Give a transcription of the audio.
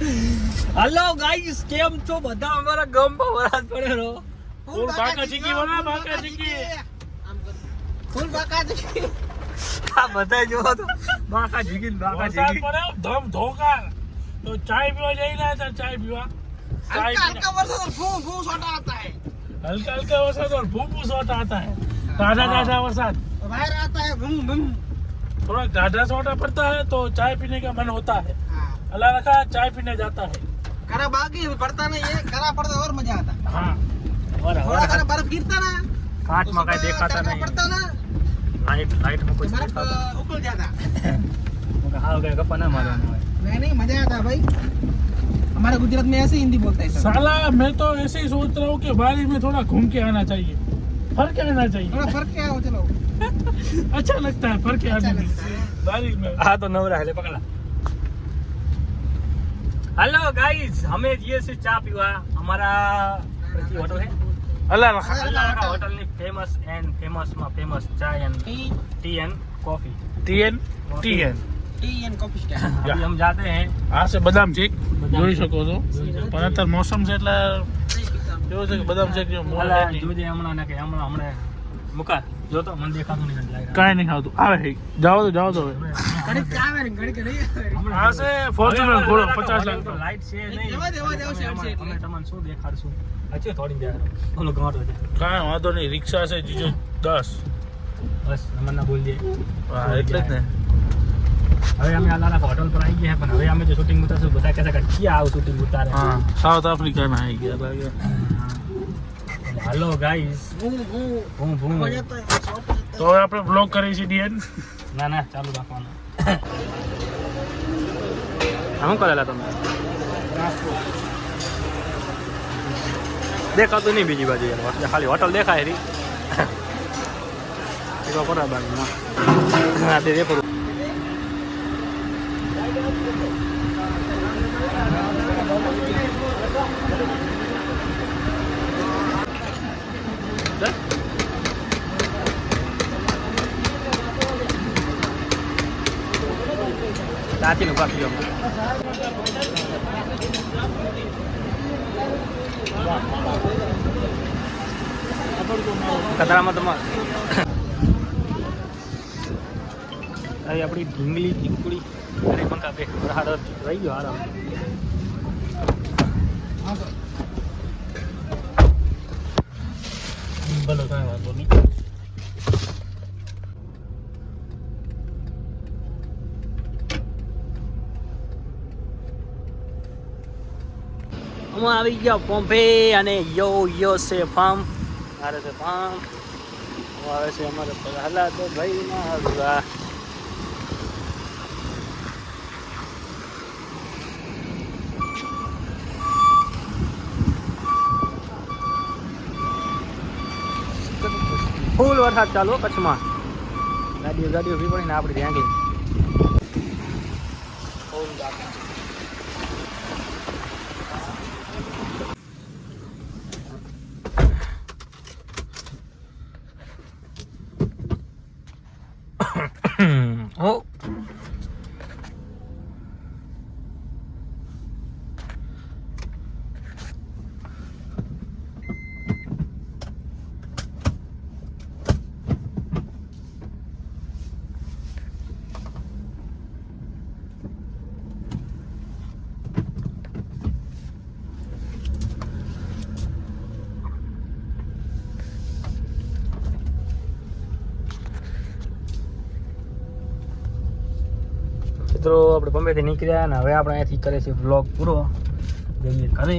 Hello guys કેમ हमारा બધા અમારા ગમ ભરા પડે રો ફૂલ બાકા ચીકી બોલા બાકા ચીકી ફૂલ બાકા ચીકી આ બધા જો તો. બાકા ચીકી બાકા ચીકી ધમ ધોકા તો ચા પીવા જઈ ના તો ચા પીવા. हल्का हल्का वर्षा और फू फू सोटा आता है हल्का हल्का वर्षा और फू फू शॉट आता है ताज़ा ताज़ा वर्षा बाहर आता है थोड़ा गाढ़ा सोटा पड़ता है तो चाय पीने का मन होता है अल्लाह रखा चाय पीने जाता है। करा बागी पड़ता नहीं है करा पड़ता और मज़ा आता हाँ। और थोड़ा करा बर्फ़ गिरता ना तो काट मकाई देखा था नहीं पड़ता ना। लाइट लाइट में कुछ बर्फ़ था। उकल जाता। कहा हो गया कपा ना हाँ। मालूम नहीं नहीं मज़ा आता भाई। हमारे गुजरात में ऐसे हिंदी बोलते हैं साला मैं तो ऐसे ही सोच रहा हूँ कि बारिश में थोड़ा घूम के आना चाहिए। फ़र्क आना चाहिए। थोड़ा फ़र्क क्या हो चलो। अच्छा लगता है फ़र्क क्या अच्छा बारिश में। हाँ तो नवरा है पकड़ा। નવરા એટલે પકડા हेलो गाइस हमें जिए से चा पीवा हमारा कई होटल है अल्लाह रखा अल्लाह का होटल ની ફેમસ એન્ડ ફેમસ માં ફેમસ ચા and tea tea and coffee tea n tea n tea and coffee stand अभी हम जाते हैं આ છે બદામ શેક બદામ જોઈ શેક. શકો છો પણ અત્યારે મોસમ છે એટલે કેવું છે કે બદામ શેક જેવું મોં અલા, છે નહીં. જોજે હમણાં ને કે હમણાં હમણાં મુકા જો તો મને દેખાતું નહીં લાગે. કાઈ નહીં આવતું આવે હે જાઓ તો જાવ તો હવે. ઘડીક આવે ને ઘડીક નહીં આવે. આસે ફોર્ચ્યુનર ઘોડો 50 લાખ લાઈટ છે નહીં. જવા દેવા દેવા છે એટલે. તમને શું દેખાડશું? હજી થોડી બેર ઓલો ગાંઠો કાઈ વાંધો નહીં રિક્ષા છે જીજો. 10 બસ મને બોલ દે. હા એટલે જ ને. હવે અમે આલાલા હોટલ પર આવી ગયા પણ હવે અમે જે શૂટિંગ ઉતારશું બધા કહેતા કે ક્યાં આવ શૂટિંગ ઉતારે? હા સાઉથ આફ્રિકામાં આવી ગયા લાગે Halo guys. Bung bung. Bung bung. Tuh apa vlog kali si Dian? Nah nah, calo dah kono. Kamu kalah lah teman. Deh kau tuh nih biji baju yang ya kali hotel deh kali. Ini kau pernah bang? Nanti dia perlu. રાતીનું પાકી કતરામાં તમારે હવે આપણી ઢીંગલી ચીકુડી અરે પણ કાપે. હાર રહી ગયો આરામ ભલો કાંઈ વાંધો નહીં. હું આવી ગયો પોમ્પે અને યો યો છે ફાર્મ મારે છે ફાર્મ હું આવે છે અમારે હલા તો ભાઈ ના હલવા. ફૂલ વરસાદ ચાલુ કચ્છમાં. ગાડીઓ ગાડીઓ પડીને આપણે ત્યાં ગઈ મિત્રો આપણે બોમ્બેથી નીકળ્યા અને હવે આપણે અહીંયાથી કરે છે બ્લોગ પૂરો. જઈએ ઘરે